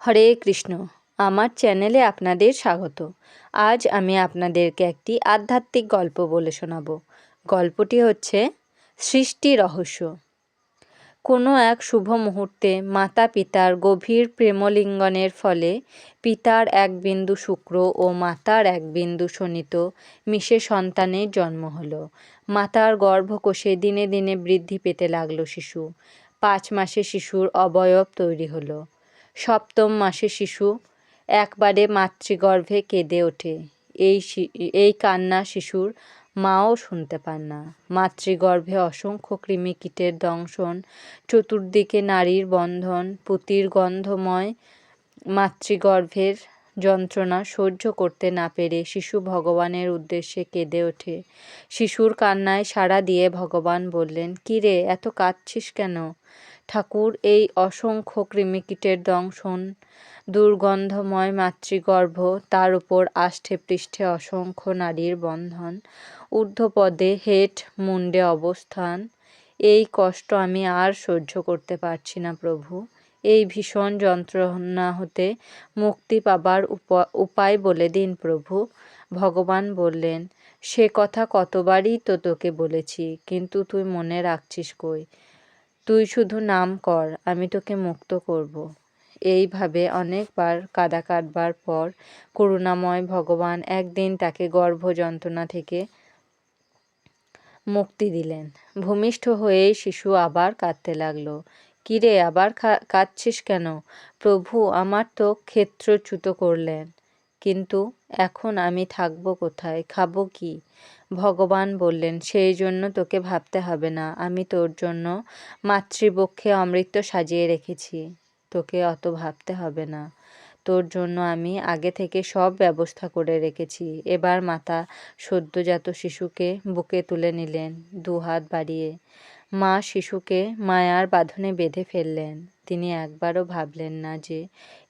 হরে কৃষ্ণ, আমার চ্যানেলে আপনাদের স্বাগত। আজ আমি আপনাদেরকে একটি আধ্যাত্মিক গল্প বলে শোনাব। গল্পটি হচ্ছে সৃষ্টি রহস্য। কোনো এক শুভ মুহূর্তে মাতা পিতার গভীর প্রেমলিঙ্গনের ফলে পিতার এক বিন্দু শুক্র ও মাতার এক বিন্দু শনিত মিশে সন্তানের জন্ম হলো। মাতার গর্ভকোষে দিনে দিনে বৃদ্ধি পেতে লাগল শিশু। পাঁচ মাসে শিশুর অবয়ব তৈরি হলো। সপ্তম মাসে শিশু, একবারে মাতৃগর্ভে কেঁদে ওঠে। এই এই কান্না শিশুর মাও শুনতে পান না। মাতৃগর্ভে অসংখ্য কৃমিকীটের দংশন, চতুর্দিকে নারীর বন্ধন, পুঁতির গন্ধময় মাতৃগর্ভের যন্ত্রণা সহ্য করতে না পেরে শিশু ভগবানের উদ্দেশ্যে কেঁদে ওঠে। শিশুর কান্নায় সাড়া দিয়ে ভগবান বললেন কিরে এত কাঁদছিস কেন? ঠাকুর, এই অসংখ্য কৃমিকীটের দংশন, দুর্গন্ধময় মাতৃগর্ভ, তার উপর আষ্ঠে পৃষ্ঠে অসংখ্য নারীর বন্ধন, ঊর্ধ্বপদে হেট মুন্ডে অবস্থান, এই কষ্ট আমি আর সহ্য করতে পারছি না প্রভু। এই ভীষণ যন্ত্রণা হতে মুক্তি পাবার উপায় বলে দিন প্রভু। ভগবান বললেন, সে কথা কতবারই তো তোকে বলেছি, কিন্তু তুই মনে রাখছিস কই? তুই শুধু নাম কর, আমি তোকে মুক্ত করব। এইভাবে অনেকবার কাদা কাটবার পর করুণাময় ভগবান একদিন তাকে গর্ভ যন্ত্রণা থেকে মুক্তি দিলেন। ভূমিষ্ঠ হয়ে শিশু আবার কাঁদতে লাগল। কিরে আবার কাঁদছিস কেন? প্রভু আমার তো ক্ষেত্রচ্যুত করলেন। কিন্তু এখন আমি থাকব কোথায়? খাব কি? ভগবান বললেন, সেই জন্য তোকে ভাবতে হবে না। আমি তোর জন্য মাতৃপক্ষে অমৃত সাজিয়ে রেখেছি। তোকে অত ভাবতে হবে না। তোর জন্য আমি আগে থেকে সব ব্যবস্থা করে রেখেছি। এবার মাতা সদ্যজাত শিশুকে বুকে তুলে নিলেন দু হাত বাড়িয়ে। মা শিশুকে মায়ার বাঁধনে বেঁধে ফেললেন। তিনি একবারও ভাবলেন না যে,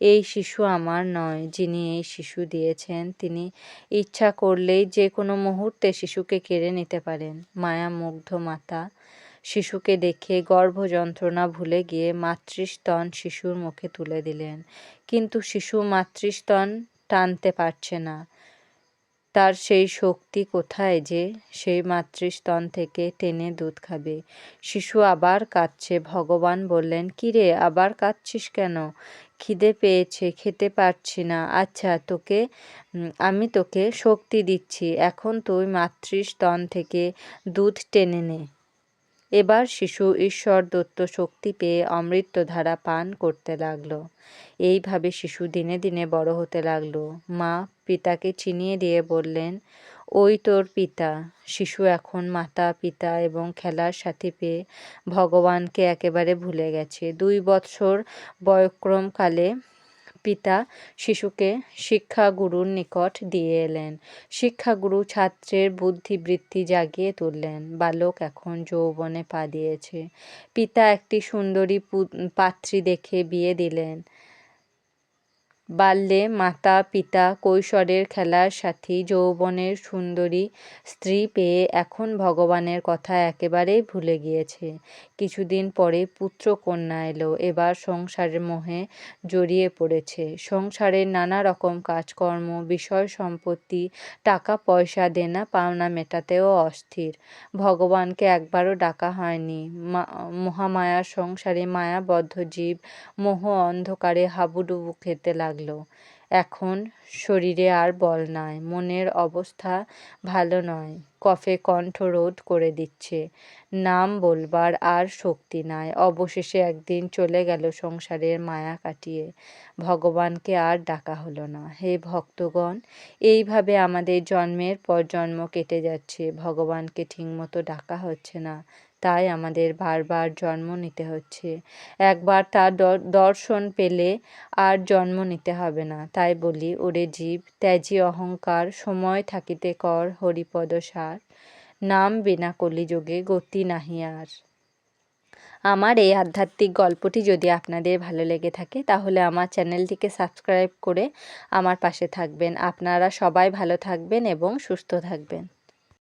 এই শিশু আমার নয়, যিনি এই শিশু দিয়েছেন, তিনি ইচ্ছা করলেই যে কোনো মুহূর্তে শিশুকে কেড়ে নিতে পারেন। মায়া মুগ্ধ মাতা শিশুকে দেখে গর্ভ যন্ত্রণা ভুলে গিয়ে মাতৃস্তন শিশুর মুখে তুলে দিলেন। কিন্তু শিশু মাতৃস্তন টানতে পারছে না। তার সেই শক্তি কোথায় যে সেই মাতৃস্তন থেকে টেনে দুধ খাবে? শিশু আবার কাঁদছে। ভগবান বললেন, কিরে, আবার কাঁদছিস কেন? খিদে পেয়েছে, খেতে পারছি না। আচ্ছা তোকে আমি তোকে শক্তি দিচ্ছি। এখন তুই মাতৃস্তন থেকে দুধ টেনে নে। এবার শিশু ঈশ্বর দত্ত শক্তি পেয়ে অমৃতধারা পান করতে লাগল। এইভাবে শিশু দিনে দিনে বড় হতে লাগল। মা পিতাকে চিনিয়ে দিয়ে বললেন, ওই তোর পিতা। শিশু এখন মাতা, পিতা এবং খেলার সাথী পেয়ে ভগবানকে একেবারে ভুলে গেছে। দুই বৎসর বয়ক্রমকালে পিতা শিশুকে শিক্ষাগুরুর নিকট দিয়ে এলেন। শিক্ষাগুরু ছাত্রের বুদ্ধিবৃত্তি জাগিয়ে তুললেন। বালক এখন যৌবনে পা দিয়েছে। পিতা একটি সুন্দরী পাত্রী দেখে বিয়ে দিলেন। বাল্যে মাতা পিতা কৈশোরের খেলার সাথী, যৌবনের সুন্দরী স্ত্রী পেয়ে এখন ভগবানের কথা একেবারেই ভুলে গিয়েছে। কিছুদিন পরে পুত্র কন্যা এলো, এবার সংসারের মোহে জড়িয়ে পড়েছে। সংসারের নানা রকম কাজকর্ম, বিষয় সম্পত্তি টাকা পয়সা দেনা পাওনা মেটাতেও অস্থির। ভগবানকে একবারও ডাকা হয়নি। মহামায়ার সংসারে মায়াবদ্ধ জীব মোহ অন্ধকারে হাবুডুবু খেতে লাগল। লাগল। এখন শরীরে আর বল নাই মনের অবস্থা ভালো নয়। কফে কণ্ঠ রোধ করে দিচ্ছে। নাম বলবার আর শক্তি নাই। অবশেষে একদিন চলে গেল সংসারের মায়া কাটিয়ে। ভগবানকে আর ডাকা হলো না। হে ভক্তগণ, এইভাবে আমাদের জন্মের পর জন্ম কেটে যাচ্ছে। ভগবানকে ঠিকমতো ডাকা হচ্ছে না। তাই আমাদের বারবার জন্ম নিতে হচ্ছে। একবার তার দর্শন পেলে আর জন্ম নিতে হবে না। তাই বলি, ওরে জীব, ত্যাজি অহংকার সময় থাকিতে কর, হরিপদ সার। নাম বিনা কলিযোগে গতি নাহি আর। আমার এই আধ্যাত্মিক গল্পটি যদি আপনাদের ভালো লেগে থাকে, তাহলে আমার চ্যানেলটিকে সাবস্ক্রাইব করে আমার পাশে থাকবেন। আপনারা সবাই ভালো থাকবেন এবং সুস্থ থাকবেন।